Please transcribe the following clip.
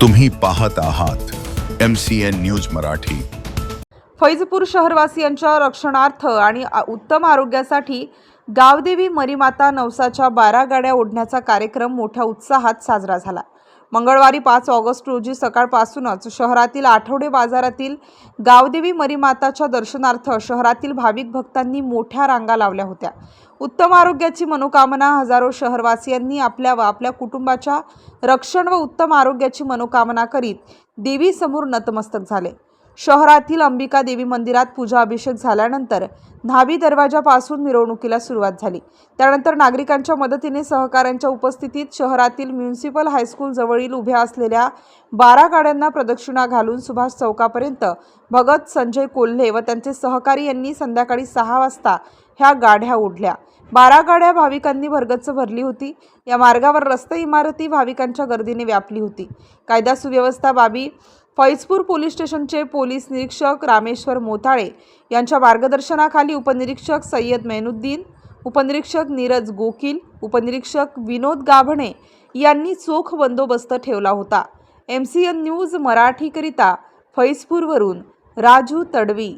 तुम्ही पाहत आहात M C N news Marathi. Faizpur शहरवासियांच्या रक्षणार्थ आणि उत्तम आरोग्यासाठी गावदेवी मरीमाता नवसाच्या बारा गाड्या ओढण्याचा कार्यक्रम मोठ्या उत्साहात साजरा झाला. मंगळवारी पाच ऑगस्ट रोजी सकाळपासूनच शहरातील आठवडे बाजारातील गावदेवी मरीमाताच्या दर्शनार्थ शहरातील भाविक भक्तांनी मोठ्या रांगा लावल्या होत्या. उत्तम आरोग्याची मनोकामना हजारो शहरवासियांनी आपल्या व आपल्या कुटुंबाच्या रक्षण व उत्तम आरोग्याची मनोकामना करीत देवीसमोर नतमस्तक झाले. शहरातील अंबिका देवी मंदिरात पूजा अभिषेक झाल्यानंतर न्हावी दरवाजापासून मिरवणुकीला सुरुवात झाली. त्यानंतर नागरिकांच्या मदतीने सहकाऱ्यांच्या उपस्थितीत शहरातील म्युन्सिपल हायस्कूल जवळील उभ्या असलेल्या बारा गाड्यांना प्रदक्षिणा घालून सुभाष चौकापर्यंत भगत संजय कोल्हे व त्यांचे सहकारी यांनी संध्याकाळी सहा वाजता ह्या गाड्या ओढल्या. बारा गाड्या भाविकांनी भरगच्च भरली होती. या मार्गावर रस्ते इमारती भाविकांच्या गर्दीने व्यापली होती. कायदा सुव्यवस्था बाबी फैजपूर पोलीस स्टेशनचे पोलीस निरीक्षक रामेश्वर मोताळे यांच्या मार्गदर्शनाखाली उपनिरीक्षक सय्यद मेनुद्दीन उपनिरीक्षक नीरज गोकिल उपनिरीक्षक विनोद गाभणे यांनी चोख बंदोबस्त ठेवला होता. एम सी एन न्यूज मराठीकरिता फैजपूरवरून राजू तडवी.